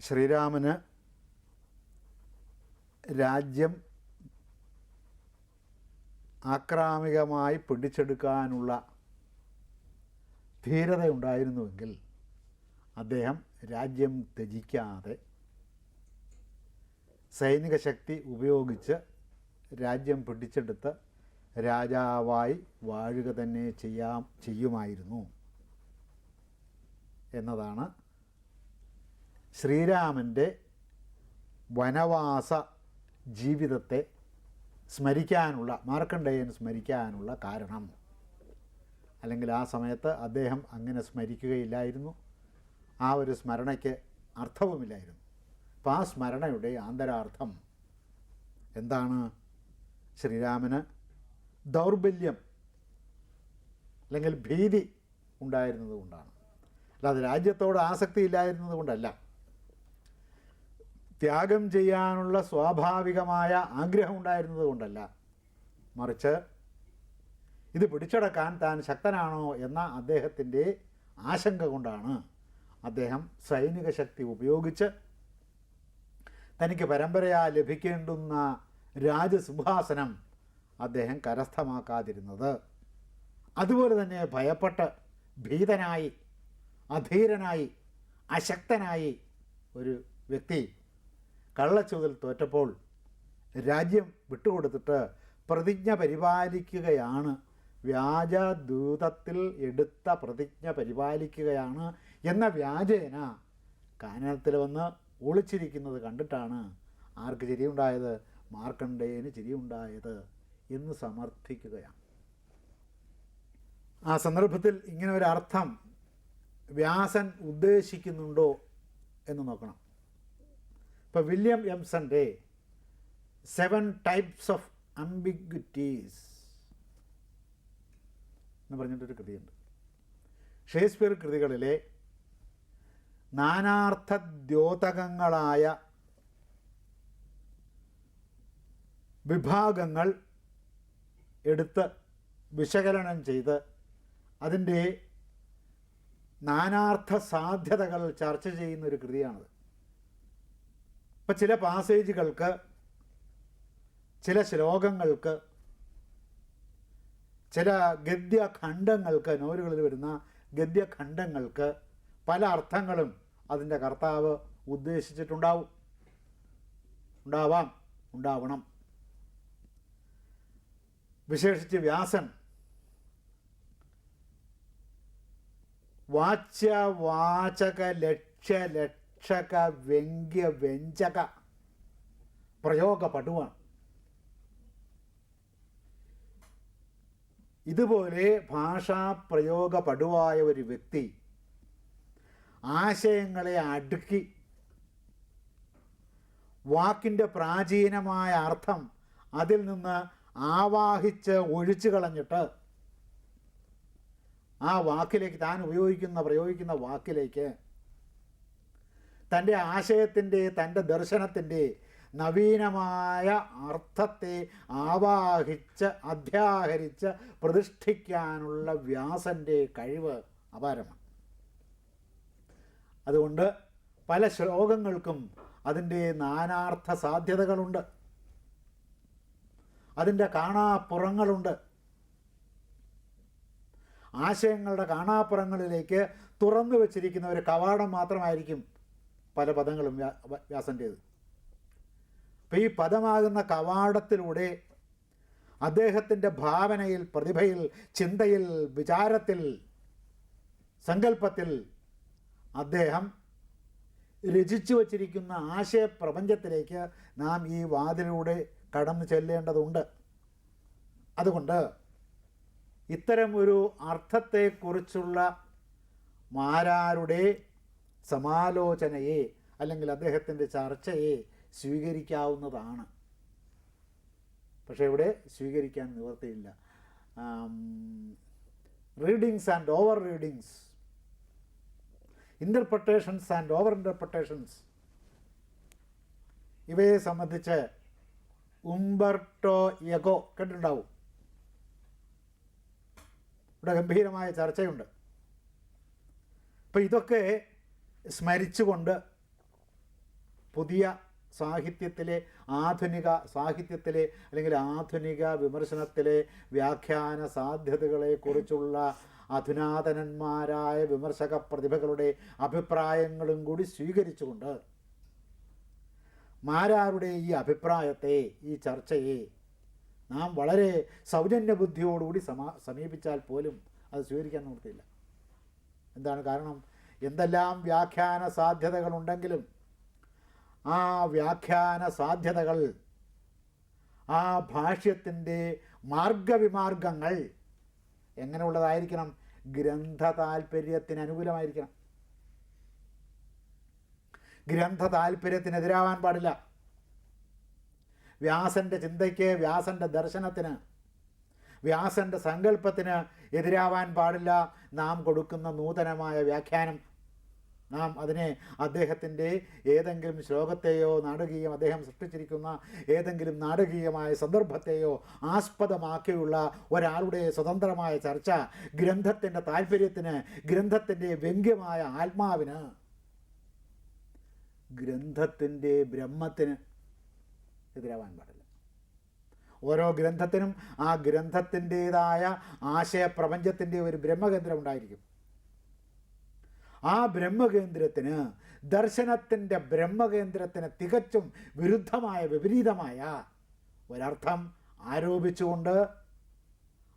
ശ്രീരാമന് രാജ്യം ആക്രാമികമായി പിടിച്ചെടുക്കാനുള്ള ധീരതയുണ്ടായിരുന്നുവെങ്കിൽ അദ്ദേഹം രാജ്യം ത്യജിക്കാതെ സൈനിക ശക്തി ഉപയോഗിച്ച് രാജ്യം പിടിച്ചെടുത്ത് രാജാവായി വാഴുക തന്നെ ചെയ്യാം ചെയ്യുമായിരുന്നു എന്നതാണ് ശ്രീരാമന്റെ വനവാസ ജീവിതത്തെ സ്മരിക്കാനുള്ള മാർക്കണ്ഡേയൻ സ്മരിക്കാനുള്ള കാരണം. അല്ലെങ്കിൽ ആ സമയത്ത് അദ്ദേഹം അങ്ങനെ സ്മരിക്കുകയില്ലായിരുന്നു. ആ ഒരു സ്മരണയ്ക്ക് അർത്ഥവുമില്ലായിരുന്നു. അപ്പോൾ ആ സ്മരണയുടെ ആന്തരാർത്ഥം എന്താണ്? ശ്രീരാമന് ദൗർബല്യം അല്ലെങ്കിൽ ഭീതി ഉണ്ടായിരുന്നത് കൊണ്ടാണ്. അല്ലാതെ രാജ്യത്തോട് ആസക്തി ഇല്ലായിരുന്നത് കൊണ്ടല്ല. ത്യാഗം ചെയ്യാനുള്ള സ്വാഭാവികമായ ആഗ്രഹം ഉണ്ടായിരുന്നത് കൊണ്ടല്ല. മറിച്ച് ഇത് പിടിച്ചടക്കാൻ താൻ ശക്തനാണോ എന്ന അദ്ദേഹത്തിന്റെ ആശങ്ക കൊണ്ടാണ് അദ്ദേഹം സൈനിക ശക്തി ഉപയോഗിച്ച് തനിക്ക് പരമ്പരയാ ലഭിക്കേണ്ടുന്ന രാജസിംഹാസനം അദ്ദേഹം കരസ്ഥമാക്കാതിരുന്നത്. അതുപോലെ തന്നെ ഭയപ്പെട്ട് ഭീതനായി അധീരനായി അശക്തനായി ഒരു വ്യക്തി കള്ളച്ചുതിൽ തോറ്റപ്പോൾ രാജ്യം വിട്ടുകൊടുത്തിട്ട് പ്രതിജ്ഞ പരിപാലിക്കുകയാണ്. വ്യാജദൂതത്തിൽ എടുത്ത പ്രതിജ്ഞ പരിപാലിക്കുകയാണ് എന്ന വ്യാജേന കാനനത്തിൽ വന്ന് ഒളിച്ചിരിക്കുന്നത് കണ്ടിട്ടാണ് ആർക്ക് ചിരിയുണ്ടായത്? മാർക്കണ്ഡേയന് ചിരിയുണ്ടായത് എന്ന് സമർത്ഥിക്കുകയാണ്. ആ സന്ദർഭത്തിൽ ഇങ്ങനെ ഒരർത്ഥം വ്യാസൻ ഉദ്ദേശിക്കുന്നുണ്ടോ എന്ന് നോക്കണം. ഇപ്പോൾ വില്യം എംസന്റെ സെവൻ ടൈപ്സ് ഓഫ് അംബിഗ്വിറ്റീസ് എന്ന് പറഞ്ഞിട്ടൊരു കൃതിയുണ്ട്. ഷേക്സ്പിയർ കൃതികളിലെ നാനാർത്ഥ ദ്യോതകങ്ങളായ വിഭാഗങ്ങൾ എടുത്ത് വിശകലനം ചെയ്ത് അതിന്റെ നാനാർത്ഥ സാധ്യതകൾ ചർച്ച ചെയ്യുന്ന ഒരു കൃതിയാണത്. ഇപ്പം ചില പാസേജുകൾക്ക് ചില ശ്ലോകങ്ങൾക്ക് ചില ഗദ്യഖണ്ഡങ്ങൾക്ക് നോവലുകളിൽ വരുന്ന ഗദ്യഖണ്ഡങ്ങൾക്ക് പല അർത്ഥങ്ങളും അതിന്റെ കർത്താവ് ഉദ്ദേശിച്ചിട്ടുണ്ടാവും. ഉണ്ടാവാം ഉണ്ടാവണം. വിശേഷിച്ച് വ്യാസൻ വാച്യ വാചക ലക്ഷ്യ ലക്ഷക വ്യംഗ്യ വ്യഞ്ജക പ്രയോഗ പടുവാണ് ഇതുപോലെ ഭാഷാ പടുവായ ഒരു വ്യക്തി ആശയങ്ങളെ അടുക്കി വാക്കിന്റെ പ്രാചീനമായ അർത്ഥം അതിൽ നിന്ന് ആവാഹിച്ച് ഒഴിച്ചു കളഞ്ഞിട്ട് ആ വാക്കിലേക്ക് താൻ ഉപയോഗിക്കുന്ന പ്രയോഗിക്കുന്ന വാക്കിലേക്ക് തന്റെ ആശയത്തിന്റെ തന്റെ ദർശനത്തിന്റെ നവീനമായ അർത്ഥത്തെ ആവാഹിച്ച് അധ്യാഹരിച്ച് പ്രതിഷ്ഠിക്കാനുള്ള വ്യാസന്റെ കഴിവ് അപാരമാണ്. അതുകൊണ്ട് പല ശ്ലോകങ്ങൾക്കും അതിന്റെ നാനാർത്ഥ സാധ്യതകളുണ്ട്. അതിന്റെ കാണാപ്പുറങ്ങളുണ്ട്. ആശയങ്ങളുടെ കാണാപ്പുറങ്ങളിലേക്ക് തുറന്നു വച്ചിരിക്കുന്ന ഒരു കവാടം മാത്രമായിരിക്കും പല പദങ്ങളും വ്യാ വ്യാസന്റേത് അപ്പം ഈ പദമാകുന്ന കവാടത്തിലൂടെ അദ്ദേഹത്തിന്റെ ഭാവനയിൽ പ്രതിഭയിൽ ചിന്തയിൽ വിചാരത്തിൽ സങ്കല്പത്തിൽ അദ്ദേഹം രചിച്ചു വച്ചിരിക്കുന്ന ആശയപ്രപഞ്ചത്തിലേക്ക് നാം ഈ വാതിലൂടെ കടന്നു ചെല്ലേണ്ടതുണ്ട്. അതുകൊണ്ട് ഇത്തരം ഒരു അർത്ഥത്തെക്കുറിച്ചുള്ള മാരാരുടെ സമാലോചനയെ അല്ലെങ്കിൽ അദ്ദേഹത്തിന്റെ ചർച്ചയെ സ്വീകരിക്കാവുന്നതാണ്. പക്ഷേ ഇവിടെ സ്വീകരിക്കാൻ നിവർത്തിയില്ല. Readings and over readings interpretations and over interpretations ഇവയെ സംബന്ധിച്ച് ഉംബർട്ടോ യഗോ കേട്ടിട്ടുണ്ടാവും ഇവിടെ ഗംഭീരമായ ചർച്ചയുണ്ട്. അപ്പോൾ ഇതൊക്കെ സ്മരിച്ചുകൊണ്ട് പുതിയ സാഹിത്യത്തിലെ ആധുനിക സാഹിത്യത്തിലെ അല്ലെങ്കിൽ ആധുനിക വിമർശനത്തിലെ വ്യാഖ്യാന സാധ്യതകളെക്കുറിച്ചുള്ള അധുനാതനന്മാരായ വിമർശക പ്രതിഭകളുടെ അഭിപ്രായങ്ങളും കൂടി സ്വീകരിച്ചുകൊണ്ട് മാരാരുടെ ഈ അഭിപ്രായത്തെ ഈ ചർച്ചയെ നാം വളരെ സൗജന്യ ബുദ്ധിയോടുകൂടി സമ സമീപിച്ചാൽ പോലും അത് സ്വീകരിക്കാൻ നിവൃത്തിയില്ല എന്താണ് കാരണം? എന്തെല്ലാം വ്യാഖ്യാന സാധ്യതകളുണ്ടെങ്കിലും ആ വ്യാഖ്യാന സാധ്യതകൾ ആ ഭാഷ്യത്തിന്റെ മാർഗവിമാർഗങ്ങൾ എങ്ങനെയുള്ളതായിരിക്കണം? ഗ്രന്ഥ താല്പര്യത്തിന് അനുകൂലമായിരിക്കണം ഗ്രന്ഥ താല്പര്യത്തിനെതിരാവാൻ പാടില്ല. വ്യാസന്റെ ചിന്തയ്ക്ക് വ്യാസന്റെ ദർശനത്തിന് വ്യാസന്റെ സങ്കല്പത്തിന് എതിരാവാൻ പാടില്ല. നാം കൊടുക്കുന്ന നൂതനമായ വ്യാഖ്യാനം നാം അതിനെ അദ്ദേഹത്തിന്റെ ഏതെങ്കിലും ശ്ലോകത്തെയോ നാടകീയം അദ്ദേഹം സൃഷ്ടിച്ചിരിക്കുന്ന ഏതെങ്കിലും നാടകീയമായ സന്ദർഭത്തെയോ ആസ്പദമാക്കിയുള്ള ഒരാളുടെ സ്വതന്ത്രമായ ചർച്ച ഗ്രന്ഥത്തിന്റെ താല്പര്യത്തിന് ഗ്രന്ഥത്തിന്റെ വ്യംഗ്യമായ ആത്മാവിന് ഗ്രന്ഥത്തിന്റെ ബ്രഹ്മത്തിന് എതിരാവാൻ പാടില്ല. ഓരോ ഗ്രന്ഥത്തിനും ആ ഗ്രന്ഥത്തിന്റേതായ ആശയപ്രപഞ്ചത്തിന്റെ ഒരു ബ്രഹ്മകേന്ദ്രം ഉണ്ടായിരിക്കും. ആ ബ്രഹ്മകേന്ദ്രത്തിന് ദർശനത്തിന്റെ ബ്രഹ്മകേന്ദ്രത്തിന് തികച്ചും വിരുദ്ധമായ വിപരീതമായ ഒരർത്ഥം ആരോപിച്ചുകൊണ്ട്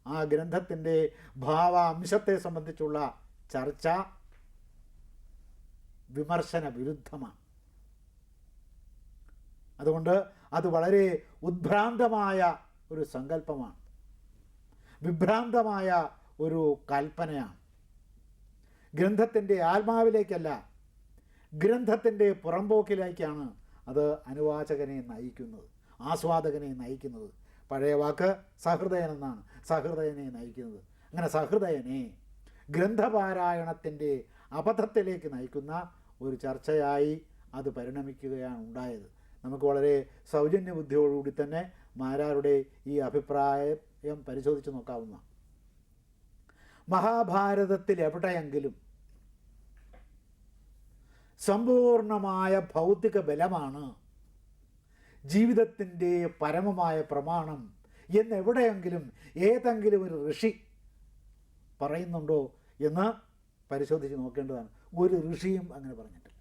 ആ ഗ്രന്ഥത്തിന്റെ ഭാവാംശത്തെ സംബന്ധിച്ചുള്ള ചർച്ച വിമർശന വിരുദ്ധമാണ് അതുകൊണ്ട് അത് വളരെ ഉദ്ഭ്രാന്തമായ ഒരു സങ്കല്പമാണ്. വിഭ്രാന്തമായ ഒരു കൽപ്പനയാണ്. ഗ്രന്ഥത്തിന്റെ ആത്മാവിലേക്കല്ല ഗ്രന്ഥത്തിന്റെ പുറമ്പോക്കിലേക്കാണ് അത് അനുവാചകനെ നയിക്കുന്നത് ആസ്വാദകനെ നയിക്കുന്നത്. പഴയ വാക്ക് സഹൃദയൻ എന്നാണ് സഹൃദയനെ നയിക്കുന്നത്. അങ്ങനെ സഹൃദയനെ ഗ്രന്ഥപാരായണത്തിന്റെ അബദ്ധത്തിലേക്ക് നയിക്കുന്ന ഒരു ചർച്ചയായി അത് പരിണമിക്കുകയാണ് ഉണ്ടായത്. നമുക്ക് വളരെ സൗജന്യ ബുദ്ധിയോടുകൂടി തന്നെ മാരാരുടെ ഈ അഭിപ്രായം പരിശോധിച്ച് നോക്കാവുന്ന മഹാഭാരതത്തിൽ എവിടെയെങ്കിലും സമ്പൂർണമായ ഭൗതിക ബലമാണ്. ജീവിതത്തിന്റെ പരമമായ പ്രമാണം എന്നെവിടെയെങ്കിലും ഏതെങ്കിലും ഒരു ഋഷി പറയുന്നുണ്ടോ എന്ന് പരിശോധിച്ച് നോക്കേണ്ടതാണ്. ഒരു ഋഷിയും അങ്ങനെ പറഞ്ഞിട്ടില്ല.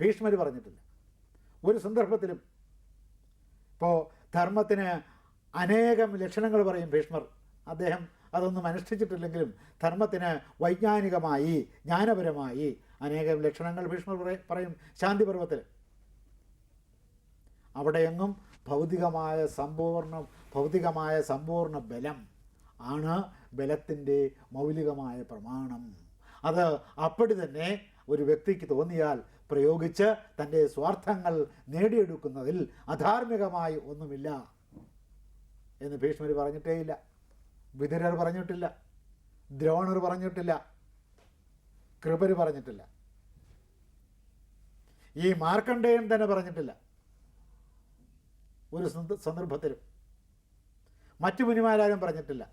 ഭീഷ്മർ പറഞ്ഞിട്ടില്ല. ഒരു സന്ദർഭത്തിലും ഇപ്പോൾ ധർമ്മത്തിന് അനേകം ലക്ഷണങ്ങൾ പറയും ഭീഷ്മർ. അദ്ദേഹം അതൊന്നും അനുഷ്ഠിച്ചിട്ടില്ലെങ്കിലും ധർമ്മത്തിന് വൈജ്ഞാനികമായി ജ്ഞാനപരമായി അനേകം ലക്ഷണങ്ങൾ ഭീഷ്മർ പറയും ശാന്തിപർവത്തിൽ അവിടെയെങ്ങും ഭൗതികമായ സമ്പൂർണ ഭൗതികമായ സമ്പൂർണ ബലം ആണ് ബലത്തിന്റെ മൗലികമായ പ്രമാണം. അത് അപ്പടി തന്നെ ഒരു വ്യക്തിക്ക് തോന്നിയാൽ പ്രയോഗിച്ച് തന്റെ സ്വാർത്ഥങ്ങൾ നേടിയെടുക്കുന്നതിൽ അധാർമികമായി ഒന്നുമില്ല എന്ന് ഭീഷ്മർ പറഞ്ഞിട്ടേയില്ല. വിതുരർ പറഞ്ഞിട്ടില്ല. ദ്രോണർ പറഞ്ഞിട്ടില്ല. കൃപര് പറഞ്ഞിട്ടില്ല. ഈ മാർക്കണ്ഡേയൻ തന്നെ പറഞ്ഞിട്ടില്ല. ഒരു സന്ദ- സന്ദർഭത്തിലും. മറ്റു മുനിമാരാരും പറഞ്ഞിട്ടില്ല.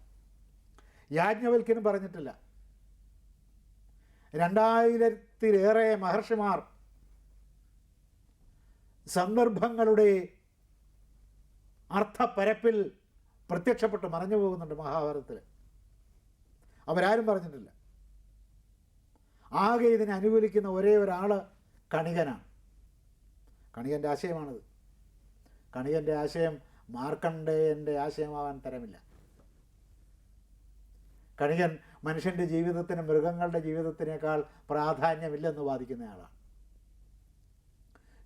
യാജ്ഞവൽക്കനും പറഞ്ഞിട്ടില്ല. രണ്ടായിരത്തിലേറെ മഹർഷിമാർ സന്ദർഭങ്ങളുടെ അർത്ഥപ്പരപ്പിൽ പ്രത്യക്ഷപ്പെട്ട് മറഞ്ഞു പോകുന്നുണ്ട് മഹാഭാരതത്തിൽ അവരാരും പറഞ്ഞിട്ടില്ല. ആകെ ഇതിനെ അനുകൂലിക്കുന്ന ഒരേ ഒരാൾ കണികനാണ്. കണികന്റെ ആശയമാണത്. കണികന്റെ ആശയം മാർക്കണ്ഡേയന്റെ ആശയമാവാൻ തരമില്ല. കണികൻ മനുഷ്യന്റെ ജീവിതത്തിന് മൃഗങ്ങളുടെ ജീവിതത്തിനേക്കാൾ പ്രാധാന്യമില്ലെന്ന് വാദിക്കുന്നയാളാണ്.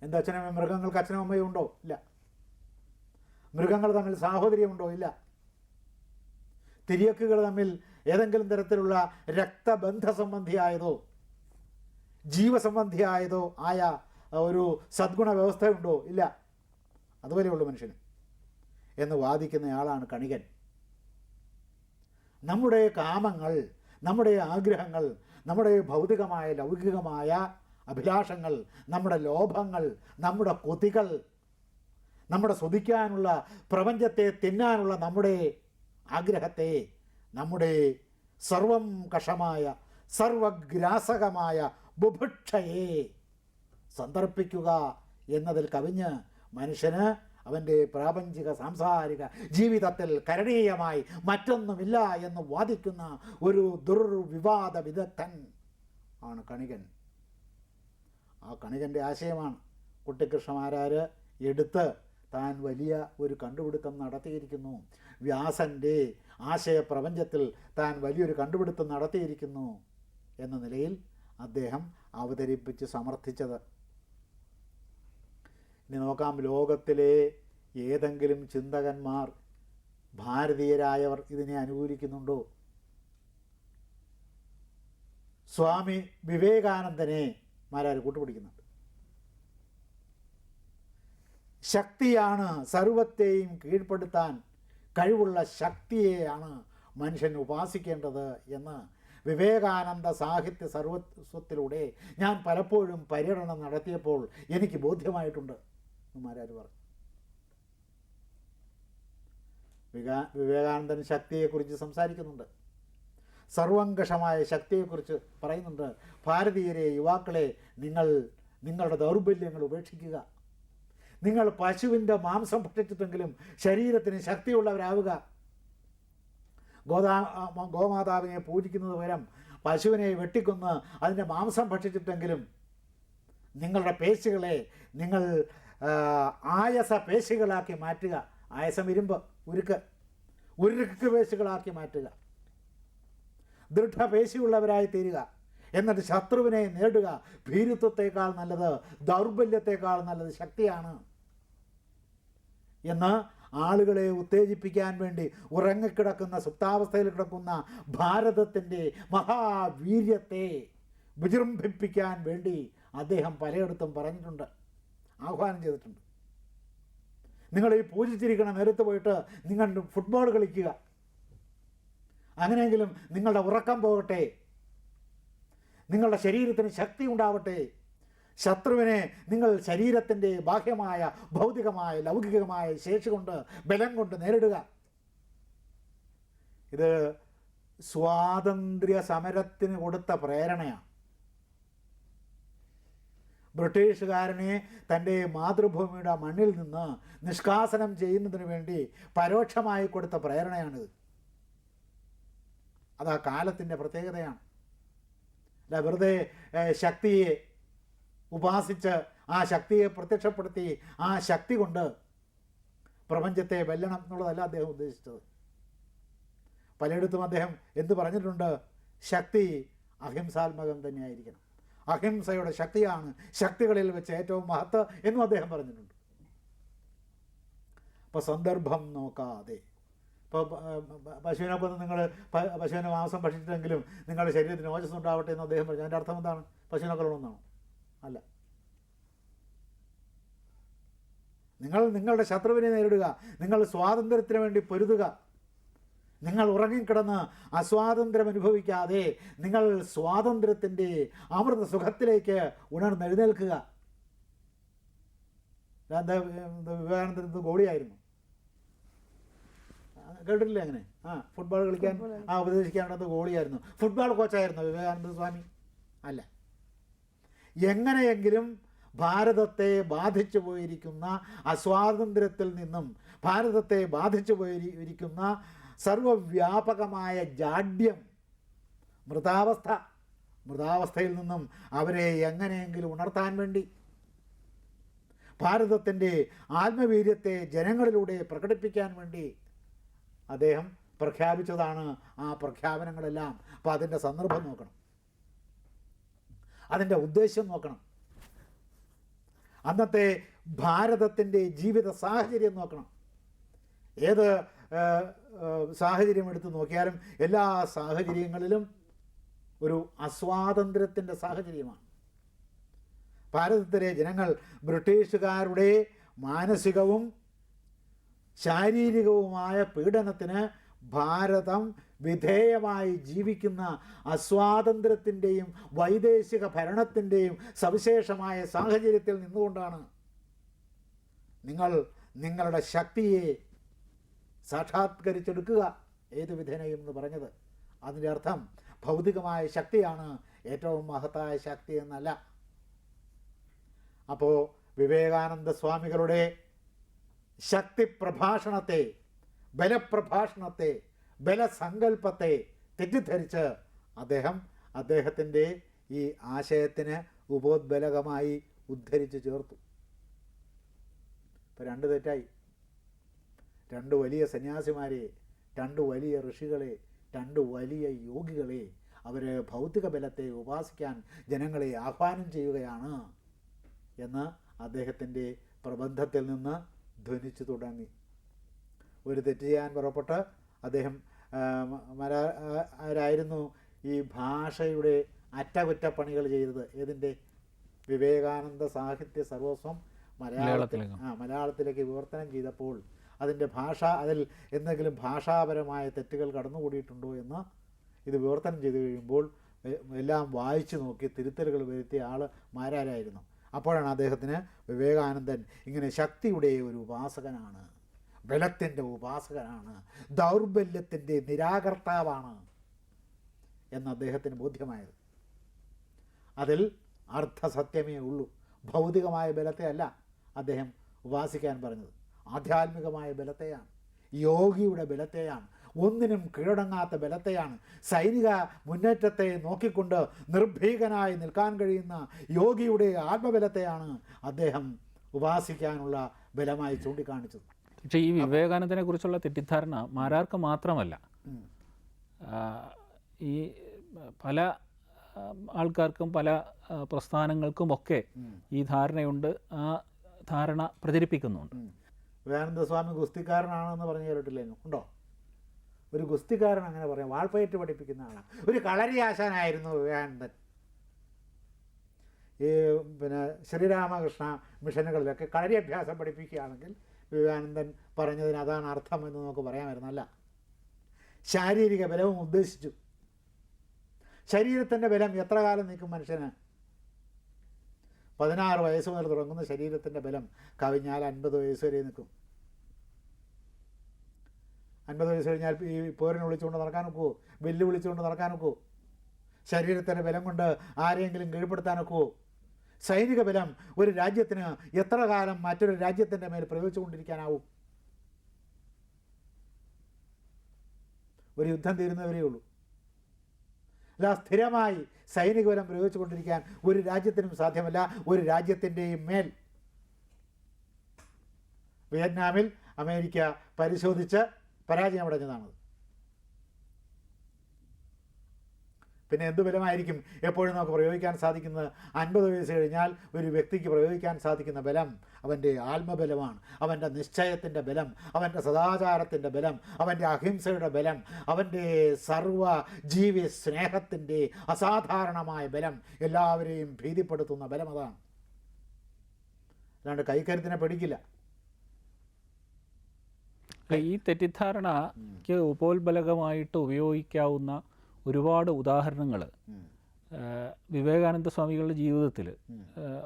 എന്താ അച്ഛനമ്മ മൃഗങ്ങൾക്ക് അച്ഛനും അമ്മയും ഉണ്ടോ? ഇല്ല. മൃഗങ്ങൾ തമ്മിൽ സാഹോദര്യമുണ്ടോ? ഇല്ല. തിരിയക്കുകൾ തമ്മിൽ ഏതെങ്കിലും തരത്തിലുള്ള രക്തബന്ധ സംബന്ധിയായതോ ജീവസംബന്ധിയായതോ ആയ ഒരു സദ്ഗുണ വ്യവസ്ഥയുണ്ടോ? ഇല്ല. അതുപോലെയുള്ളൂ മനുഷ്യന്. എന്ന് വാദിക്കുന്നയാളാണ് കണികൻ. നമ്മുടെ കാമങ്ങൾ നമ്മുടെ ആഗ്രഹങ്ങൾ നമ്മുടെ ഭൗതികമായ ലൗകികമായ അഭിലാഷങ്ങൾ നമ്മുടെ ലോഭങ്ങൾ നമ്മുടെ കൊതികൾ നമ്മുടെ സ്വദിക്കാനുള്ള പ്രപഞ്ചത്തെ തിന്നാനുള്ള നമ്മുടെ ആഗ്രഹത്തെ നമ്മുടെ സർവം കഷമായ സർവഗ്രാസകമായ ബുഭുക്ഷയെ സന്ദർഭിക്കുക എന്നതിൽ കവിഞ്ഞ് മനുഷ്യന് അവന്റെ പ്രാപഞ്ചിക സാംസാരിക ജീവിതത്തിൽ കരണീയമായി മറ്റൊന്നുമില്ല എന്ന് വാദിക്കുന്ന ഒരു ദുർവിവാദ വിദഗ്ധൻ ആണ് കണികൻ. ആ കണികന്റെ ആശയമാണ്. കുട്ടിക്കൃഷ്ണമാരാര് എടുത്ത് താൻ വലിയ ഒരു കണ്ടുപിടുത്തം നടത്തിയിരിക്കുന്നു. വ്യാസന്റെ ആശയപ്രപഞ്ചത്തിൽ താൻ വലിയൊരു കണ്ടുപിടുത്തം നടത്തിയിരിക്കുന്നു എന്ന നിലയിൽ അദ്ദേഹം അവതരിപ്പിച്ച് സമർത്ഥിച്ചത്. ഇനി നോക്കാം ലോകത്തിലെ ഏതെങ്കിലും ചിന്തകന്മാർ ഭാരതീയരായവർ ഇതിനെ അനുകൂലിക്കുന്നുണ്ടോ? സ്വാമി വിവേകാനന്ദനെ മാരാർ കൂട്ടുപിടിക്കുന്നുണ്ട്? ശക്തിയാണ് സർവത്തെയും കീഴ്പ്പെടുത്താൻ കഴിവുള്ള ശക്തിയെയാണ് മനുഷ്യൻ ഉപാസിക്കേണ്ടത് എന്ന് വിവേകാനന്ദ സാഹിത്യ സർവസ്വത്തിലൂടെ ഞാൻ പലപ്പോഴും പര്യടനം നടത്തിയപ്പോൾ എനിക്ക് ബോധ്യമായിട്ടുണ്ട് മാരാർ പറഞ്ഞു. വികാ വിവേകാനന്ദൻ ശക്തിയെക്കുറിച്ച് സംസാരിക്കുന്നുണ്ട്. സർവങ്കഷമായ ശക്തിയെക്കുറിച്ച് പറയുന്നുണ്ട്. ഭാരതീയരെ യുവാക്കളെ നിങ്ങൾ നിങ്ങളുടെ ദൗർബല്യങ്ങൾ ഉപേക്ഷിക്കുക. നിങ്ങൾ പശുവിന്റെ മാംസം ഭക്ഷിച്ചിട്ടെങ്കിലും ശരീരത്തിന് ശക്തിയുള്ളവരാവുക. ഗോദാ ഗോമാതാവിനെ പൂജിക്കുന്നത് പകരം പശുവിനെ വെട്ടിക്കൊന്ന് അതിന്റെ മാംസം ഭക്ഷിച്ചിട്ടെങ്കിലും നിങ്ങളുടെ പേശികളെ നിങ്ങൾ ആയസ പേശികളാക്കി മാറ്റുക. ആയസം ഇരുമ്പ് ഉരുക്ക് ഉരുക്ക് പേശികളാക്കി മാറ്റുക. ദൃഢപേശിയുള്ളവരായി തീരുക. എന്നിട്ട് ശത്രുവിനെ നേടുക. ഭീരുത്വത്തേക്കാൾ നല്ലത് ദൗർബല്യത്തേക്കാൾ നല്ലത് ശക്തിയാണ്. എന്ന് ആളുകളെ ഉത്തേജിപ്പിക്കാൻ വേണ്ടി ഉറങ്ങിക്കിടക്കുന്ന സുപ്താവസ്ഥയിൽ കിടക്കുന്ന ഭാരതത്തിന്റെ മഹാവീര്യത്തെ വിജൃംഭിപ്പിക്കാൻ വേണ്ടി അദ്ദേഹം പലയിടത്തും പറഞ്ഞിട്ടുണ്ട് ആഹ്വാനം ചെയ്തിട്ടുണ്ട്. നിങ്ങൾ ഈ പൂജിച്ചിരിക്കണം നേരത്ത് പോയിട്ട് നിങ്ങൾ ഫുട്ബോൾ കളിക്കുക. അങ്ങനെയെങ്കിലും നിങ്ങളുടെ ഉറക്കം പോകട്ടെ. നിങ്ങളുടെ ശരീരത്തിന് ശക്തി ഉണ്ടാവട്ടെ. ശത്രുവിനെ നിങ്ങൾ ശരീരത്തിന്റെ ബാഹ്യമായ ഭൗതികമായ ലൗകികമായ ശേഷി കൊണ്ട് ബലം കൊണ്ട് നേരിടുക. ഇത് സ്വാതന്ത്ര്യ സമരത്തിന് കൊടുത്ത പ്രേരണയാണ്. ബ്രിട്ടീഷുകാരനെ തന്റെ മാതൃഭൂമിയുടെ മണ്ണിൽ നിന്ന് നിഷ്കാസനം ചെയ്യുന്നതിന് വേണ്ടി പരോക്ഷമായി കൊടുത്ത പ്രേരണയാണിത്. അത് ആ കാലത്തിന്റെ പ്രത്യേകതയാണ്. അല്ല വെറുതെ ശക്തിയെ ഉപാസിച്ച് ആ ശക്തിയെ പ്രത്യക്ഷപ്പെടുത്തി ആ ശക്തി കൊണ്ട് പ്രപഞ്ചത്തെ വെല്ലണം എന്നുള്ളതല്ല അദ്ദേഹം ഉദ്ദേശിച്ചത്. പലയിടത്തും അദ്ദേഹം എന്ത് പറഞ്ഞിട്ടുണ്ട്? ശക്തി അഹിംസാത്മകം തന്നെയായിരിക്കണം. അഹിംസയുടെ ശക്തിയാണ് ശക്തികളിൽ വെച്ച് ഏറ്റവും മഹത്ത് എന്നും അദ്ദേഹം പറഞ്ഞിട്ടുണ്ട്. അപ്പോൾ സന്ദർഭം നോക്കാതെ. ഇപ്പോൾ പശുവിനെ കൊന്ന് നിങ്ങൾ പശുവിനെ മാംസം ഭക്ഷിച്ചിട്ടെങ്കിലും നിങ്ങളുടെ ശരീരത്തിന് ഓജസ് ഉണ്ടാവട്ടെ എന്ന് അദ്ദേഹം പറഞ്ഞു. അതിന്റെ അർത്ഥം എന്താണ്? പശുവിനെ കൊല്ലണമെന്നാണോ? അല്ല. നിങ്ങൾ നിങ്ങളുടെ ശത്രുവിനെ നേരിടുക. നിങ്ങൾ സ്വാതന്ത്ര്യത്തിന് വേണ്ടി പൊരുതുക. നിങ്ങൾ ഉറങ്ങിക്കിടന്ന് അസ്വാതന്ത്ര്യം അനുഭവിക്കാതെ നിങ്ങൾ സ്വാതന്ത്ര്യത്തിന്റെ അമൃത സുഖത്തിലേക്ക് ഉണർന്നെഴുന്നേൽക്കുക വിവേകാനന്ദ ഗോളിയായിരുന്നു. കേട്ടിട്ടില്ലേ അങ്ങനെ? ആ ഫുട്ബോൾ കളിക്കാൻ ആ ഉപദേശിക്കാനുള്ളത് ഗോളിയായിരുന്നു. ഫുട്ബോൾ കോച്ചായിരുന്നു വിവേകാനന്ദ സ്വാമി. അല്ല. എങ്ങനെയെങ്കിലും ഭാരതത്തെ ബാധിച്ചു പോയിരിക്കുന്ന അസ്വാതന്ത്ര്യത്തിൽ നിന്നും ഭാരതത്തെ ബാധിച്ചു പോയിരിക്കുന്ന സർവവ്യാപകമായ ജാഡ്യം മൃതാവസ്ഥ മൃതാവസ്ഥയിൽ നിന്നും അവരെ എങ്ങനെയെങ്കിലും ഉണർത്താൻ വേണ്ടി ഭാരതത്തിന്റെ ആത്മവീര്യത്തെ ജനങ്ങളിലൂടെ പ്രകടിപ്പിക്കാൻ വേണ്ടി അദ്ദേഹം പ്രഖ്യാപിച്ചതാണ് ആ പ്രഖ്യാപനങ്ങളെല്ലാം. അപ്പോൾ അതിന്റെ സന്ദർഭം നോക്കണം. അതിന്റെ ഉദ്ദേശം നോക്കണം. അന്നത്തെ ഭാരതത്തിന്റെ ജീവിത സാഹചര്യം നോക്കണം. ഏത് സാഹചര്യം എടുത്ത് നോക്കിയാലും എല്ലാ സാഹചര്യങ്ങളിലും ഒരു അസ്വാതന്ത്ര്യത്തിന്റെ സാഹചര്യമാണ്. ഭാരതത്തിലെ ജനങ്ങൾ ബ്രിട്ടീഷുകാരുടെ മാനസികവും ശാരീരികവുമായ പീഡനത്തിന് ഭാരതം വിധേയമായി ജീവിക്കുന്ന അസ്വാതന്ത്ര്യത്തിന്റെയും വൈദേശിക ഭരണത്തിന്റെയും സവിശേഷമായ സാഹചര്യത്തിൽ നിന്നുകൊണ്ടാണ് നിങ്ങൾ നിങ്ങളുടെ ശക്തിയെ സാക്ഷാത്കരിച്ചെടുക്കുക. ഏത് വിധേനയും എന്ന് പറഞ്ഞത്. അതിന്റെ അർത്ഥം ഭൗതികമായ ശക്തിയാണ് ഏറ്റവും മഹത്തായ ശക്തി എന്നല്ല. അപ്പോൾ വിവേകാനന്ദ സ്വാമികളുടെ ശക്തി പ്രഭാഷണത്തെ ബലപ്രഭാഷണത്തെ ബലസങ്കല്പത്തെ തെറ്റിദ്ധരിച്ച് അദ്ദേഹം അദ്ദേഹത്തിന്റെ ഈ ആശയത്തിന് ഉപോദ്ബലകമായി ഉദ്ധരിച്ചു ചേർത്തു. ഇപ്പം രണ്ട് തെറ്റായി. രണ്ട് വലിയ സന്യാസിമാരെ രണ്ട് വലിയ ഋഷികളെ രണ്ട് വലിയ യോഗികളെ അവർ ഭൗതിക ബലത്തെ ഉപാസിക്കാൻ ജനങ്ങളെ ആഹ്വാനം ചെയ്യുകയാണ് എന്ന് അദ്ദേഹത്തിന്റെ പ്രബന്ധത്തിൽ നിന്ന് ധ്വനിച്ചു തുടങ്ങി. ഒരു തെറ്റ് ചെയ്യാൻ പുറപ്പെട്ട് അദ്ദേഹം ആരായിരുന്നു ഈ ഭാഷയുടെ അറ്റകുറ്റപ്പണികൾ ചെയ്തത്? ഏതിന്റെ? വിവേകാനന്ദ സാഹിത്യ സർവസ്വം മലയാളത്തിൽ. ആ മലയാളത്തിലേക്ക് വിവർത്തനം ചെയ്തപ്പോൾ അതിന്റെ ഭാഷ അതിൽ എന്തെങ്കിലും ഭാഷാപരമായ തെറ്റുകൾ കടന്നുകൂടിയിട്ടുണ്ടോ എന്ന് ഇത് വിവർത്തനം ചെയ്തു കഴിയുമ്പോൾ എല്ലാം വായിച്ചു നോക്കി തിരുത്തലുകൾ വരുത്തിയ ആൾ മാരാരായിരുന്നു? അപ്പോഴാണ് അദ്ദേഹത്തിന് വിവേകാനന്ദൻ ഇങ്ങനെ ശക്തിയുടെ ഒരു ഉപാസകനാണ്. ബലത്തിന്റെ ഉപാസകനാണ് ദൗർബല്യത്തിന്റെ നിരാകർത്താവാണ് എന്ന് അദ്ദേഹത്തിന് ബോധ്യമായത്. അതിൽ അർത്ഥസത്യമേ ഉള്ളൂ. ഭൗതികമായ ബലത്തെ അല്ല അദ്ദേഹം ഉപാസിക്കാൻ പറഞ്ഞത്. ആധ്യാത്മികമായ ബലത്തെയാണ് യോഗിയുടെ ബലത്തെയാണ് ഒന്നിനും കീഴടങ്ങാത്ത ബലത്തെയാണ്. സൈനിക മുന്നേറ്റത്തെ നോക്കിക്കൊണ്ട് നിർഭീകനായി നിൽക്കാൻ കഴിയുന്ന യോഗിയുടെ ആത്മബലത്തെയാണ് അദ്ദേഹം ഉപാസിക്കാനുള്ള ബലമായി ചൂണ്ടിക്കാണിച്ചത്. പക്ഷേ ഈ വിവേകാനന്ദനെ കുറിച്ചുള്ള തെറ്റിദ്ധാരണ മാരാർക്ക് മാത്രമല്ല. ഈ പല ആൾക്കാർക്കും പല പ്രസ്ഥാനങ്ങൾക്കും ഒക്കെ ഈ ധാരണയുണ്ട്. ആ ധാരണ പ്രചരിപ്പിക്കുന്നുണ്ട്. വിവേകാനന്ദസ്വാമി വിവേകാനന്ദ സ്വാമി ഗുസ്തിക്കാരനാണെന്ന് പറഞ്ഞു കേട്ടില്ലേ ഉണ്ടോ? ഒരു ഗുസ്തിക്കാരൻ അങ്ങനെ പറയാം. വാൾപ്പയറ്റ് പഠിപ്പിക്കുന്ന ആളാണ് ഒരു കളരി ആശാനായിരുന്നു വിവേകാനന്ദൻ. ഈ പിന്നെ ശ്രീരാമകൃഷ്ണ മിഷനുകളിലൊക്കെ കളരി അഭ്യാസം പഠിപ്പിക്കുകയാണെങ്കിൽ വിവേകാനന്ദൻ പറഞ്ഞതിന് അതാണ് അർത്ഥം എന്ന് നമുക്ക് പറയാമായിരുന്നല്ല. ശാരീരിക ബലവും ഉദ്ദേശിച്ചു. ശരീരത്തിന്റെ ബലം എത്ര കാലം നിൽക്കും മനുഷ്യന്? പതിനാറ് വയസ്സ് മുതൽ തുടങ്ങുന്ന ശരീരത്തിന്റെ ബലം കവിഞ്ഞാൽ അൻപത് വയസ്സ് വരെ നിൽക്കും അൻപത് വയസ്സ് കഴിഞ്ഞാൽ ഈ പോരിനെ വിളിച്ചുകൊണ്ട് നടക്കാൻ ഒക്കുമോ വെല്ലു വിളിച്ചുകൊണ്ട് നടക്കാൻ ഒക്കുമോ ശരീരത്തിന്റെ ബലം കൊണ്ട് ആരെയെങ്കിലും കീഴ്പ്പെടുത്താൻ ഒക്കുമോ സൈനിക ബലം ഒരു രാജ്യത്തിന് എത്ര കാലം മറ്റൊരു രാജ്യത്തിന്റെ മേൽ പ്രയോഗിച്ചുകൊണ്ടിരിക്കാനാവും? ഒരു യുദ്ധം തീരുന്നവരേ ഉള്ളൂ. അല്ല സ്ഥിരമായി സൈനിക ബലം പ്രയോഗിച്ചുകൊണ്ടിരിക്കാൻ ഒരു രാജ്യത്തിനും സാധ്യമല്ല ഒരു രാജ്യത്തിന്റെയും മേൽ. വിയറ്റ്നാമിൽ അമേരിക്ക പരിശോധിച്ച് പരാജയമടഞ്ഞതാണ്. പിന്നെ എന്ത് ബലമായിരിക്കും എപ്പോഴും നമുക്ക് പ്രയോഗിക്കാൻ സാധിക്കുന്നത്? അൻപത് വയസ്സ് കഴിഞ്ഞാൽ ഒരു വ്യക്തിക്ക് പ്രയോഗിക്കാൻ സാധിക്കുന്ന ബലം അവന്റെ ആത്മബലമാണ്. അവന്റെ നിശ്ചയത്തിന്റെ ബലം അവന്റെ സദാചാരത്തിന്റെ ബലം അവന്റെ അഹിംസയുടെ ബലം അവന്റെ സർവ ജീവി സ്നേഹത്തിന്റെ അസാധാരണമായ ബലം എല്ലാവരെയും ഭീതിപ്പെടുത്തുന്ന ബലം അതാണ്. അല്ലാണ്ട് കൈക്കരുത്തിനെ പിടിക്കില്ല. ഈ തെറ്റിദ്ധാരണയ്ക്ക് ഉപോത്ബലകമായിട്ട് ഉപയോഗിക്കാവുന്ന ഒരുപാട് ഉദാഹരണങ്ങൾ വിവേകാനന്ദ സ്വാമികളുടെ ജീവിതത്തിൽ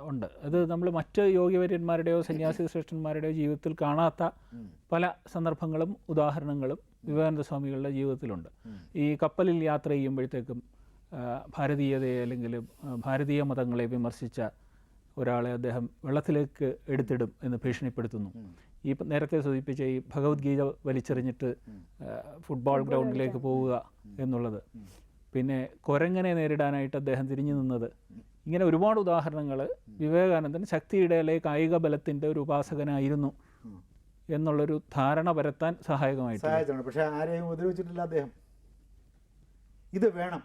ഉണ്ട്. അത് നമ്മൾ മറ്റ് യോഗ്യവര്യന്മാരുടെയോ സന്യാസി ശ്രേഷ്ഠന്മാരുടെയോ ജീവിതത്തിൽ കാണാത്ത പല സന്ദർഭങ്ങളും ഉദാഹരണങ്ങളും വിവേകാനന്ദ സ്വാമികളുടെ ജീവിതത്തിലുണ്ട്. ഈ കപ്പലിൽ യാത്ര ചെയ്യുമ്പോഴത്തേക്കും ഭാരതീയതയെ അല്ലെങ്കിൽ ഭാരതീയ മതങ്ങളെ വിമർശിച്ച ഒരാളെ അദ്ദേഹം വെള്ളത്തിലേക്ക് എടുത്തിടും എന്ന് ഭീഷണിപ്പെടുത്തുന്നു. ഈ നേരത്തെ സൂചിപ്പിച്ച ഈ ഭഗവത്ഗീത വലിച്ചെറിഞ്ഞിട്ട് ഫുട്ബോൾ ഗ്രൗണ്ടിലേക്ക് പോവുക എന്നുള്ളത്. പിന്നെ കുരങ്ങനെ നേരിടാനായിട്ട് അദ്ദേഹം തിരിഞ്ഞു നിന്നത്. ഇങ്ങനെ ഒരുപാട് ഉദാഹരണങ്ങൾ വിവേകാനന്ദൻ ശക്തിയുടെ അല്ലെ കായിക ബലത്തിന്റെ ഒരു ഉപാസകനായിരുന്നു എന്നുള്ളൊരു ധാരണ പരത്താൻ സഹായകമായിട്ട് പക്ഷേ പക്ഷെ ആരെയും ഉപദ്രവിച്ചിട്ടില്ല അദ്ദേഹം. ഇത് വേണം.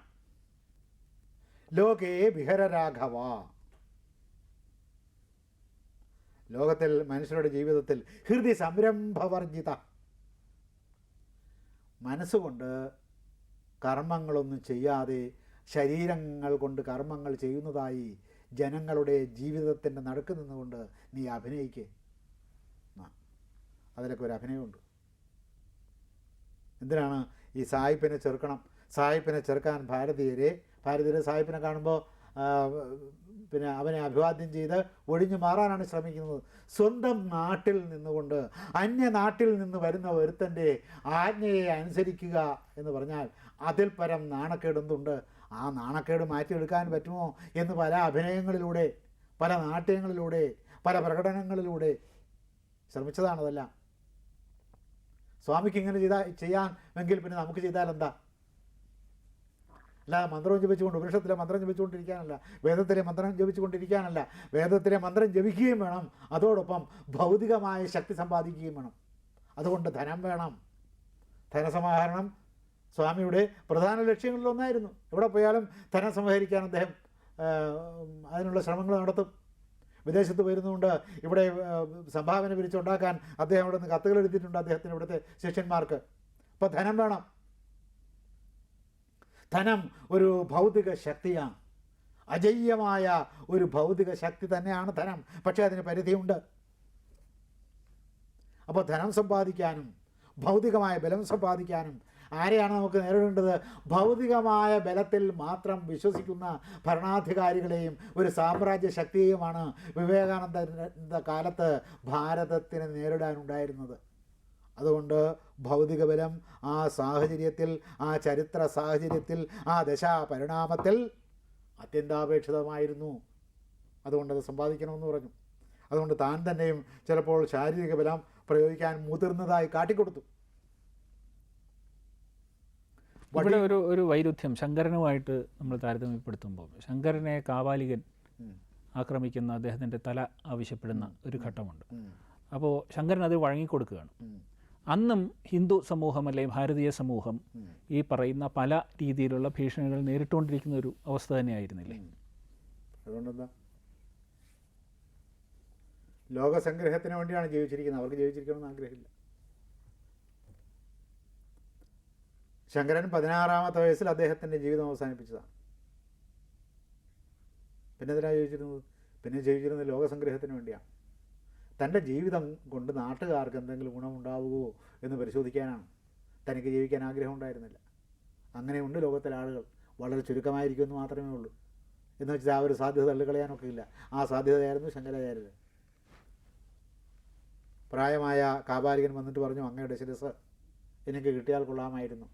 ലോകേ വിഹരരാഘവ. ലോകത്തിൽ മനുഷ്യരുടെ ജീവിതത്തിൽ ഹൃദയ സംരംഭവർജിത. മനസ്സുകൊണ്ട് കർമ്മങ്ങളൊന്നും ചെയ്യാതെ ശരീരങ്ങൾ കൊണ്ട് കർമ്മങ്ങൾ ചെയ്യുന്നതായി ജനങ്ങളുടെ ജീവിതത്തിന്റെ നടുക്ക് നിന്നുകൊണ്ട് നീ അഭിനയിക്കേ. അതിലൊക്കെ ഒരു അഭിനയമുണ്ട്. എന്തിനാണ് ഈ സായിപ്പിനെ ചെറുക്കണം? സായിപ്പിനെ ചെറുക്കാൻ ഭാരതീയരെ ഭാരതീയരെ സായിപ്പിനെ കാണുമ്പോൾ പിന്നെ അവനെ അഭിവാദ്യം ചെയ്ത് ഒഴിഞ്ഞു മാറാനാണ് ശ്രമിക്കുന്നത്. സ്വന്തം നാട്ടിൽ നിന്നുകൊണ്ട് അന്യ നാട്ടിൽ നിന്ന് വരുന്ന ഒരുത്തന്റെ ആജ്ഞയെ അനുസരിക്കുക എന്ന് പറഞ്ഞാൽ അതിൽ പരം നാണക്കേടുന്നുണ്ട് ആ നാണക്കേട് മാറ്റിയെടുക്കാൻ പറ്റുമോ എന്ന് പല അഭിനയങ്ങളിലൂടെ പല നാട്യങ്ങളിലൂടെ പല പ്രകടനങ്ങളിലൂടെ. ശ്രമിച്ചതാണതെല്ലാം. സ്വാമിക്ക് ഇങ്ങനെ ചെയ്താൽ ചെയ്യാമെങ്കിൽ പിന്നെ നമുക്ക് ചെയ്താൽ എന്താ? അല്ലാതെ മന്ത്രം ജപിച്ചുകൊണ്ട് ഉപനിഷത്തിലെ മന്ത്രം ജപിച്ചുകൊണ്ടിരിക്കാനല്ല വേദത്തിലെ മന്ത്രം ജപിച്ചുകൊണ്ടിരിക്കാനല്ല വേദത്തിലെ മന്ത്രം ജപിക്കുകയും വേണം. അതോടൊപ്പം ഭൗതികമായ ശക്തി സമ്പാദിക്കുകയും വേണം. അതുകൊണ്ട് ധനം വേണം. ധനസമാഹരണം സ്വാമിയുടെ പ്രധാന ലക്ഷ്യങ്ങളിലൊന്നായിരുന്നു എവിടെ പോയാലും ധനം സമാഹരിക്കാൻ അദ്ദേഹം അതിനുള്ള ശ്രമങ്ങൾ നടത്തും. വിദേശത്ത് വരുന്നതുകൊണ്ട് ഇവിടെ സംഭാവന പിരിച്ചുണ്ടാക്കാൻ അദ്ദേഹം ഇവിടെ നിന്ന് കത്തുകൾ എഴുതിയിട്ടുണ്ട് അദ്ദേഹത്തിന് ഇവിടുത്തെ ശിഷ്യന്മാർക്ക്. അപ്പോൾ ധനം വേണം. ധനം ഒരു ഭൗതിക ശക്തിയാണ്. അജയ്യമായ ഒരു ഭൗതിക ശക്തി തന്നെയാണ് ധനം. പക്ഷേ അതിന് പരിധിയുണ്ട്. അപ്പോൾ ധനം സമ്പാദിക്കാനും ഭൗതികമായ ബലം സമ്പാദിക്കാനും ആരെയാണ് നമുക്ക് നേരിടേണ്ടത്? ഭൗതികമായ ബലത്തിൽ മാത്രം വിശ്വസിക്കുന്ന ഭരണാധികാരികളെയും ഒരു സാമ്രാജ്യ ശക്തിയെയുമാണ് വിവേകാനന്ദ കാലത്ത് ഭാരതത്തിന് നേരിടാനുണ്ടായിരുന്നത്. അതുകൊണ്ട് ഭൗതിക ബലം ആ സാഹചര്യത്തിൽ ആ ചരിത്ര സാഹചര്യത്തിൽ ആ ദശാ പരിണാമത്തിൽ അത്യന്താപേക്ഷിതമായിരുന്നു. അതുകൊണ്ട് അത് സമ്പാദിക്കണമെന്ന് പറഞ്ഞു. അതുകൊണ്ട് താൻ തന്നെയും ചിലപ്പോൾ ശാരീരിക ബലം പ്രയോഗിക്കാൻ മുതിർന്നതായി കാട്ടിക്കൊടുത്തു. ഇവിടെ ഒരു ഒരു വൈരുദ്ധ്യം ശങ്കരനുമായിട്ട് നമ്മൾ താരതമ്യപ്പെടുത്തുമ്പോൾ ശങ്കരനെ കാവാലികൻ ആക്രമിക്കുന്ന അദ്ദേഹത്തിന്റെ തല ആവശ്യപ്പെടുന്ന ഒരു ഘട്ടമുണ്ട്. അപ്പോൾ ശങ്കരൻ അത് വഴങ്ങിക്കൊടുക്കുകയാണ്. അന്നും ഹിന്ദു സമൂഹം അല്ലെ ഭാരതീയ സമൂഹം ഈ പറയുന്ന പല രീതിയിലുള്ള ഭീഷണികൾ നേരിട്ടുകൊണ്ടിരിക്കുന്ന ഒരു അവസ്ഥ തന്നെയായിരുന്നില്ലേ? അതുകൊണ്ടെന്താ? ലോകസംഗ്രഹത്തിന് വേണ്ടിയാണ് ജീവിച്ചിരിക്കുന്നത്. അവർക്ക് ജീവിച്ചിരിക്കണമെന്ന് ആഗ്രഹമില്ല. ശങ്കരൻ പതിനാറാമത്തെ വയസ്സിൽ അദ്ദേഹത്തിന്റെ ജീവിതം അവസാനിപ്പിച്ചതാണ്. പിന്നെ എന്തിനാണ് ജീവിച്ചിരുന്നത്? പിന്നെ ജീവിച്ചിരുന്നത് ലോകസംഗ്രഹത്തിന് വേണ്ടിയാണ്. തന്റെ ജീവിതം കൊണ്ട് നാട്ടുകാർക്ക് എന്തെങ്കിലും ഗുണമുണ്ടാവുമോ എന്ന് പരിശോധിക്കാനാണ്. തനിക്ക് ജീവിക്കാൻ ആഗ്രഹം ഉണ്ടായിരുന്നില്ല. അങ്ങനെ അങ്ങനെയുണ്ട് ലോകത്തിലെ ആളുകൾ. വളരെ ചുരുക്കമായിരിക്കുമെന്ന് മാത്രമേ ഉള്ളൂ. എന്ന് വെച്ചാൽ ആ ഒരു സാധ്യത തള്ളിക്കളയാനൊക്കെ ഇല്ല. ആ സാധ്യതയായിരുന്നു ശങ്കരാചാര്യർ പ്രായമായ കാപാലികൻ വന്നിട്ട് പറഞ്ഞു അങ്ങയുടെ ശിരസ് എനിക്ക് കിട്ടിയാൽ കൊള്ളാമായിരുന്നു.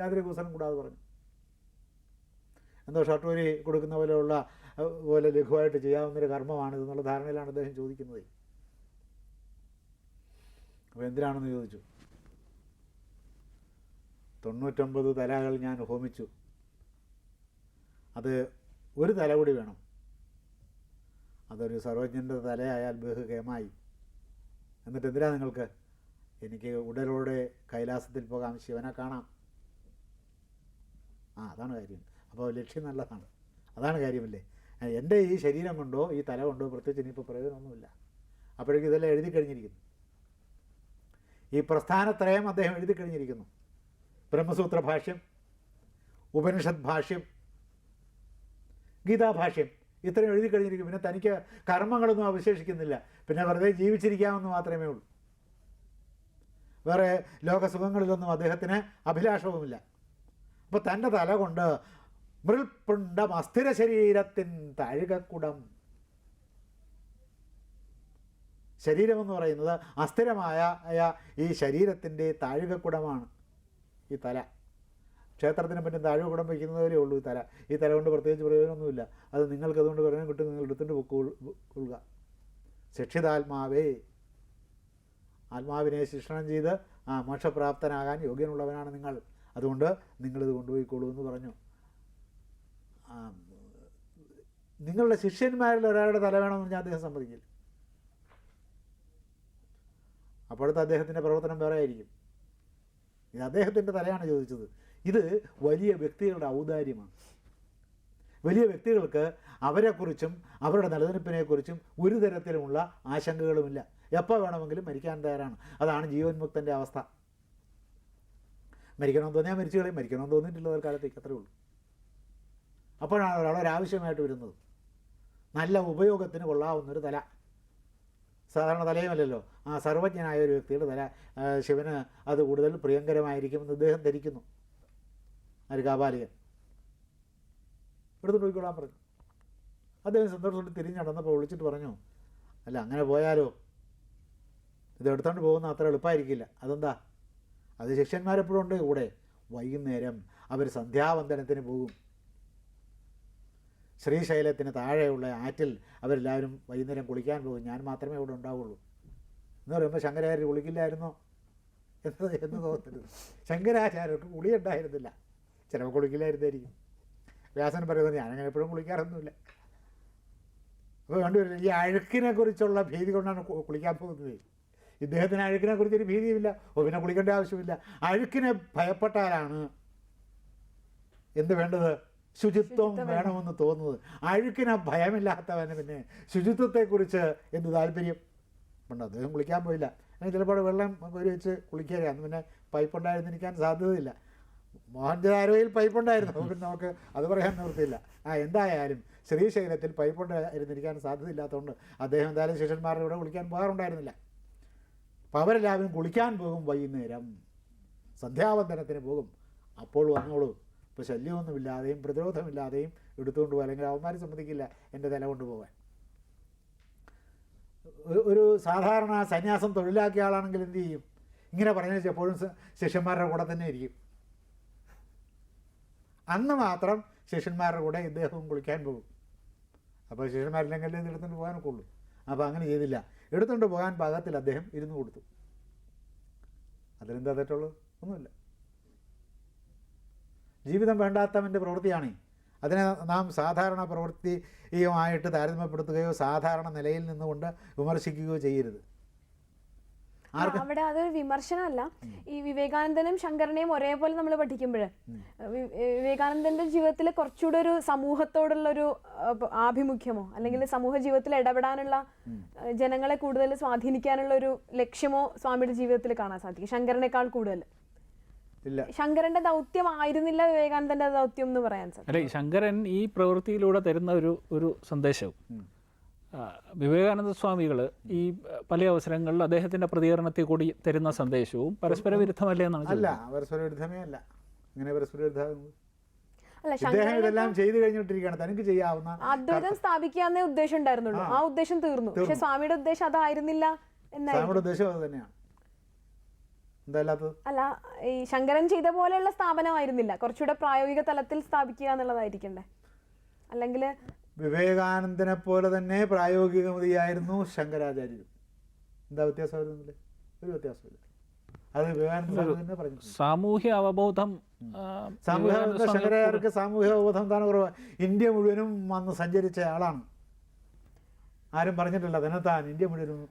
യാതൊരു കുസരം കൂടാതെ പറഞ്ഞു. എന്തോ ഷർട്ടൂരി കൊടുക്കുന്ന പോലെയുള്ള പോലെ ലഘുവായിട്ട് ചെയ്യാവുന്നൊരു കർമ്മമാണിത് എന്നുള്ള ധാരണയിലാണ് അദ്ദേഹം ചോദിക്കുന്നത്. അപ്പോൾ എന്തിനാണെന്ന് ചോദിച്ചു? തൊണ്ണൂറ്റൊമ്പത് തലകൾ ഞാൻ ഹോമിച്ചു. അത് ഒരു തല കൂടി വേണം. അതൊരു സർവജ്ഞന്റെ തലയായാൽ ബഹുകേമായി എന്നിട്ട് എന്തിനാ നിങ്ങൾക്ക്? എനിക്ക് ഉടലോടെ കൈലാസത്തിൽ പോകാം ശിവനെ കാണാം. ആ അതാണ് കാര്യം. അപ്പോൾ ലക്ഷ്യം നല്ലതാണ്. അതാണ് കാര്യമല്ലേ? എന്റെ ഈ ശരീരം കൊണ്ടോ ഈ തല കൊണ്ടോ പ്രത്യേകിച്ച് ഇനിയിപ്പോൾ പ്രയോജനമൊന്നുമില്ല. അപ്പോഴേക്കും ഇതെല്ലാം എഴുതി കഴിഞ്ഞിരിക്കുന്നു. ഈ പ്രസ്ഥാനത്രയം അദ്ദേഹം എഴുതി കഴിഞ്ഞിരിക്കുന്നു. ബ്രഹ്മസൂത്ര ഭാഷ്യം ഉപനിഷത് ഭാഷ്യം ഗീതാഭാഷ്യം ഇത്രയും എഴുതി കഴിഞ്ഞിരിക്കും. പിന്നെ തനിക്ക് കർമ്മങ്ങളൊന്നും അവശേഷിക്കുന്നില്ല പിന്നെ വെറുതെ ജീവിച്ചിരിക്കാമെന്ന് മാത്രമേ ഉള്ളൂ. വേറെ ലോകസുഖങ്ങളിലൊന്നും അദ്ദേഹത്തിന് അഭിലാഷവുമില്ല. അപ്പോൾ തന്റെ തല കൊണ്ട് മൃൽപ്പുണ്ടം അസ്ഥിര ശരീരത്തിൻ താഴികക്കുടം ശരീരമെന്ന് പറയുന്നത് അസ്ഥിരമായ ഈ ശരീരത്തിന്റെ താഴികക്കുടമാണ് ഈ തല. ക്ഷേത്രത്തിന് പറ്റും താഴികക്കുടം വയ്ക്കുന്നതേ ഉള്ളൂ ഈ തല. ഈ തല കൊണ്ട് പ്രത്യേകിച്ച് പ്രയോജനമൊന്നുമില്ല. അത് നിങ്ങൾക്ക് അതുകൊണ്ട് പ്രയോജനം കിട്ടും. നിങ്ങൾ എടുത്തിട്ട് കൊള്ളുക. ശിക്ഷിതാത്മാവേ. ആത്മാവിനെ ശിക്ഷണം ചെയ്ത് ആ മോക്ഷപ്രാപ്തനാകാൻ യോഗ്യനുള്ളവനാണ് നിങ്ങൾ. അതുകൊണ്ട് നിങ്ങളിത് കൊണ്ടുപോയിക്കോളൂ എന്ന് പറഞ്ഞു. നിങ്ങളുടെ ശിഷ്യന്മാരിൽ ഒരാളുടെ തല വേണമെന്ന് പറഞ്ഞാൽ അദ്ദേഹം സമ്മതിക്കില്ല. അപ്പോഴത്തെ അദ്ദേഹത്തിന്റെ പ്രവർത്തനം വേറെ ആയിരിക്കും. ഇത് അദ്ദേഹത്തിന്റെ തലയാണ് ചോദിച്ചത്. ഇത് വലിയ വ്യക്തികളുടെ ഔദാര്യമാണ്. വലിയ വ്യക്തികൾക്ക് അവരെക്കുറിച്ചും അവരുടെ നിലനിൽപ്പിനെക്കുറിച്ചും ഒരു തരത്തിലുമുള്ള ആശങ്കകളുമില്ല. എപ്പോൾ വേണമെങ്കിലും മരിക്കാൻ തയ്യാറാണ്. അതാണ് ജീവൻ മുക്തന്റെ അവസ്ഥ. മരിക്കണമെന്ന് തോന്നിയാൽ മരിച്ചു കളയും. മരിക്കണമെന്ന് തോന്നിയിട്ടില്ല കാലത്തേക്ക് അത്രേ ഉള്ളൂ. അപ്പോഴാണ് ഒരാൾ ഒരാവശ്യമായിട്ട് വരുന്നത്. നല്ല ഉപയോഗത്തിന് കൊള്ളാവുന്നൊരു തല. സാധാരണ തലയുമല്ലല്ലോ. ആ സർവജ്ഞനായ ഒരു വ്യക്തിയുടെ തല ശിവന് അത് കൂടുതൽ പ്രിയങ്കരമായിരിക്കുമെന്ന് അദ്ദേഹം ധരിക്കുന്നു. ഒരു കാപാലികൻ എടുത്തു പോയിക്കൊള്ളാൻ പറഞ്ഞു. അദ്ദേഹം സന്തോഷത്തോടെ തിരിഞ്ഞ് നടന്നപ്പോൾ വിളിച്ചിട്ട് പറഞ്ഞു അല്ല അങ്ങനെ പോയാലോ? ഇത് എടുത്തോണ്ട് പോകുന്ന അത്ര എളുപ്പമായിരിക്കില്ല അതെന്താ? അത് ശിഷ്യന്മാരെപ്പോഴും ഉണ്ട് കൂടെ. വൈകുന്നേരം അവർ സന്ധ്യാവന്ദനത്തിന് പോകും. ശ്രീശൈലത്തിന് താഴെയുള്ള ആറ്റിൽ അവരെല്ലാവരും വൈകുന്നേരം കുളിക്കാൻ പോകും. ഞാൻ മാത്രമേ ഇവിടെ ഉണ്ടാവുള്ളൂ. എന്ന് പറയുമ്പോൾ ശങ്കരാചാര്യർ കുളിക്കില്ലായിരുന്നോ? എന്ന് എന്ന് തോന്നരുത്. ശങ്കരാചാര്യർക്ക് കുളി ഉണ്ടായിരുന്നില്ല ചിലപ്പോൾ കുളിക്കില്ലായിരുന്നായിരിക്കും. വ്യാസൻ പറയുന്നത് ഞാനങ്ങനെ എപ്പോഴും കുളിക്കാറൊന്നുമില്ല. അപ്പോൾ കണ്ടുവരില്ല ഈ അഴുക്കിനെ കുറിച്ചുള്ള ഭീതി കൊണ്ടാണ് കുളിക്കാൻ പോകുന്നത്. ഇദ്ദേഹത്തിന് അഴുക്കിനെ കുറിച്ചൊരു ഭീതിയുമില്ല. ഓ പിന്നെ കുളിക്കേണ്ട ആവശ്യമില്ല. അഴുക്കിനെ ഭയപ്പെട്ടാലാണ് എന്ത് വേണ്ടത്? ശുചിത്വം വേണമെന്ന് തോന്നുന്നത്. അഴുക്കിന് ഭയമില്ലാത്തവന് പിന്നെ ശുചിത്വത്തെക്കുറിച്ച് എന്ത് താല്പര്യം? ഉണ്ട് അദ്ദേഹം കുളിക്കാൻ പോയില്ല. അങ്ങനെ ചിലപ്പോൾ വെള്ളം കോരി വെച്ച് കുളിക്കുക അന്ന് പിന്നെ പൈപ്പ് ഉണ്ടായിരുന്നിരിക്കാൻ സാധ്യതയില്ല. മോഹൻജാരോയിൽ പൈപ്പുണ്ടായിരുന്നു പിന്നെ നമുക്ക് അത് പറയാൻ നിവൃത്തിയില്ല. ആ എന്തായാലും ശ്രീശൈലത്തിൽ പൈപ്പുണ്ടായിരുന്നിരിക്കാൻ സാധ്യതയില്ലാത്തതുകൊണ്ട് അദ്ദേഹം എന്തായാലും ശിഷ്യന്മാരുടെ കൂടെ കുളിക്കാൻ പോകാറുണ്ടായിരുന്നില്ല. അപ്പോൾ അവരെല്ലാവരും കുളിക്കാൻ പോകും വൈകുന്നേരം. സന്ധ്യാവന്തനത്തിന് പോകും. അപ്പോൾ വന്നോളൂ. ഇപ്പോൾ ശല്യമൊന്നുമില്ലാതെയും പ്രതിരോധമില്ലാതെയും എടുത്തുകൊണ്ട് പോകും അല്ലെങ്കിൽ അവന്മാർ സമ്മതിക്കില്ല എന്റെ തല കൊണ്ടുപോകാൻ ഒരു- സാധാരണ സന്യാസം തൊഴിലാക്കിയ ആളാണെങ്കിൽ എന്ത് ചെയ്യും? ഇങ്ങനെ പറഞ്ഞാൽ എപ്പോഴും ശിഷ്യന്മാരുടെ കൂടെ തന്നെ ഇരിക്കും. അന്ന് മാത്രം ശിഷ്യന്മാരുടെ കൂടെ ഇദ്ദേഹവും കുളിക്കാൻ പോകും. അപ്പോൾ ശിഷ്യന്മാരില്ലെങ്കിൽ ഇത് എടുത്തുകൊണ്ട് പോകാനൊക്കെ ഉള്ളൂ. അപ്പോൾ അങ്ങനെ ചെയ്തില്ല. എടുത്തുകൊണ്ട് പോകാൻ പാകത്തിൽ അദ്ദേഹം ഇരുന്ന് കൊടുത്തു. അതിലെന്താ തെറ്റുള്ളൂ ഒന്നുമില്ല. ജീവിതം വേണ്ടാത്തവന്റെ പ്രവൃത്തിയാണ്. അതിനെ നാം സാധാരണ പ്രവൃത്തിയുമായിട്ട് താരതമ്യപ്പെടുത്തുകയോ സാധാരണ നിലയിൽ നിന്നുകൊണ്ട് വിമർശിക്കുകയോ ചെയ്യരുത്. അവിടെ അതൊരു വിമർശനമല്ല. ഈ വിവേകാനന്ദനും ശങ്കരനെയും ഒരേപോലെ നമ്മൾ പഠിക്കുമ്പോൾ വിവേകാനന്ദന്റെ ജീവിതത്തിൽ കുറച്ചുകൂടെ ഒരു സമൂഹത്തോടുള്ള ഒരു ആഭിമുഖ്യമോ അല്ലെങ്കിൽ സമൂഹ ജീവിതത്തിൽ ഇടപെടാനുള്ള ജനങ്ങളെ കൂടുതൽ സ്വാധീനിക്കാനുള്ള ഒരു ലക്ഷ്യമോ സ്വാമിയുടെ ജീവിതത്തിൽ കാണാൻ സാധിക്കും. ശങ്കരനേക്കാൾ കൂടുതൽ ശങ്കരന്റെ ദൗത്യം ആയിരുന്നില്ല വിവേകാനന്ദന്റെ ദൗത്യം എന്ന് പറയാൻ അല്ലെ ശങ്കരൻ ഈ പ്രവൃത്തിയിലൂടെ തരുന്ന ഒരു ഒരു സന്ദേശവും വിവേകാനന്ദ സ്വാമികൾ ഈ പല അവസരങ്ങളിൽ അദ്ദേഹത്തിന്റെ പ്രതികരണത്തിൽ കൂടി തരുന്ന സന്ദേശവും പരസ്പര വിരുദ്ധമല്ലേ എന്നാണ് അല്ല പരസ്പര വിരുദ്ധമേ അല്ല. അങ്ങനെ പരസ്പര വിരുദ്ധമാകുന്നത് ഇദ്ദേഹം ഇതെല്ലാം ചെയ്തു കഴിഞ്ഞിട്ടിരിക്കുകയാണ്. തനിക്ക് ചെയ്യാവുന്ന അദ്വൈതം സ്ഥാപിക്കാന്നേ ഉദ്ദേശം ഉണ്ടായിരുന്നുള്ളൂ. ആ. ഉദ്ദേശം തീർന്നു. പക്ഷെ സ്വാമിയുടെ ഉദ്ദേശം അതായിരുന്നില്ല എന്നായിരുന്നു. നമ്മുടെ ഉദ്ദേശം അത് തന്നെയാണ്. അല്ല ഈ ശങ്കരൻ ചെയ്ത പോലെയുള്ള സ്ഥാപനമായിരുന്നില്ല. കുറച്ചുകൂടെ പ്രായോഗിക തലത്തിൽ സ്ഥാപിക്കുക എന്നുള്ളതായിരിക്കണ്ടേ? അല്ലെങ്കിൽ വിവേകാനന്ദനെ പോലെ തന്നെ പ്രായോഗികമതിയായിരുന്നു ശങ്കരാചാര്യരും. എന്താ വ്യത്യാസം വരുന്നില്ല ഒരു വ്യത്യാസമില്ല അത് വിവേകാനന്ദ തന്നെ പറഞ്ഞു. സാമൂഹ്യ അവബോധം സാമൂഹ്യ ശങ്കരാചാര്യർക്ക് സാമൂഹ്യ അവബോധം എന്താണ് കുറവ്? ഇന്ത്യ മുഴുവനും വന്ന് സഞ്ചരിച്ച ആളാണ്. ആരും പറഞ്ഞിട്ടില്ല. തന്നെത്താൻ ഇന്ത്യ മുഴുവനും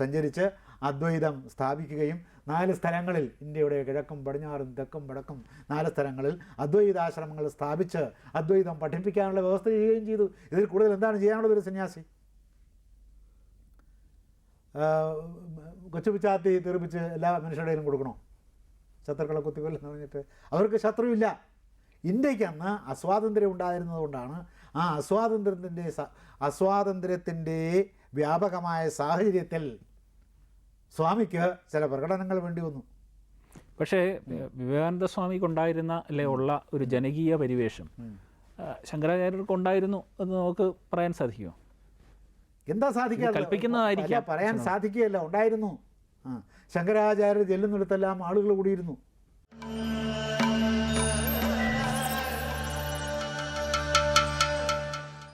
സഞ്ചരിച്ച് അദ്വൈതം സ്ഥാപിക്കുകയും നാല് സ്ഥലങ്ങളിൽ ഇന്ത്യയുടെ കിഴക്കും പടിഞ്ഞാറും തെക്കും വടക്കും നാല് സ്ഥലങ്ങളിൽ അദ്വൈതാശ്രമങ്ങൾ സ്ഥാപിച്ച് അദ്വൈതം പഠിപ്പിക്കാനുള്ള വ്യവസ്ഥ ചെയ്യുകയും ചെയ്തു. ഇതിൽ കൂടുതൽ എന്താണ് ചെയ്യാനുള്ളത് ഒരു സന്യാസി? കൊച്ചുപിച്ചാത്തി തീർപ്പിച്ച് എല്ലാ മനുഷ്യരുടെയും കൊടുക്കണോ? ശത്രുക്കളെ കുത്തിക്കൊല്ലെന്ന് പറഞ്ഞിട്ട്. അവർക്ക് ശത്രുവില്ല. ഇന്ത്യക്കന്ന് അസ്വാതന്ത്ര്യം ഉണ്ടായിരുന്നത് കൊണ്ടാണ് ആ അസ്വാതന്ത്ര്യത്തിന്റെ അസ്വാതന്ത്ര്യത്തിന്റെ വ്യാപകമായ സാഹചര്യത്തിൽ സ്വാമിക്ക് ചില പ്രകടനങ്ങൾ വേണ്ടി വന്നു. പക്ഷേ വിവേകാനന്ദ സ്വാമിക്കുണ്ടായിരുന്ന അല്ലെ ഉള്ള ഒരു ജനകീയ പരിവേഷം ശങ്കരാചാര്യർക്ക് ശങ്കരാചാര്യർക്കുണ്ടായിരുന്നു എന്ന് നമുക്ക് പറയാൻ സാധിക്കുമോ? എന്താ സാധിക്കാതെ കൽപ്പിക്കുന്നതായിരിക്കാം. പറയാൻ സാധിക്കുകയല്ല ഉണ്ടായിരുന്നു. ശങ്കരാചാര്യർ ചെല്ലുന്നിടത്തെല്ലാം ആളുകൾ കൂടിയിരുന്നു.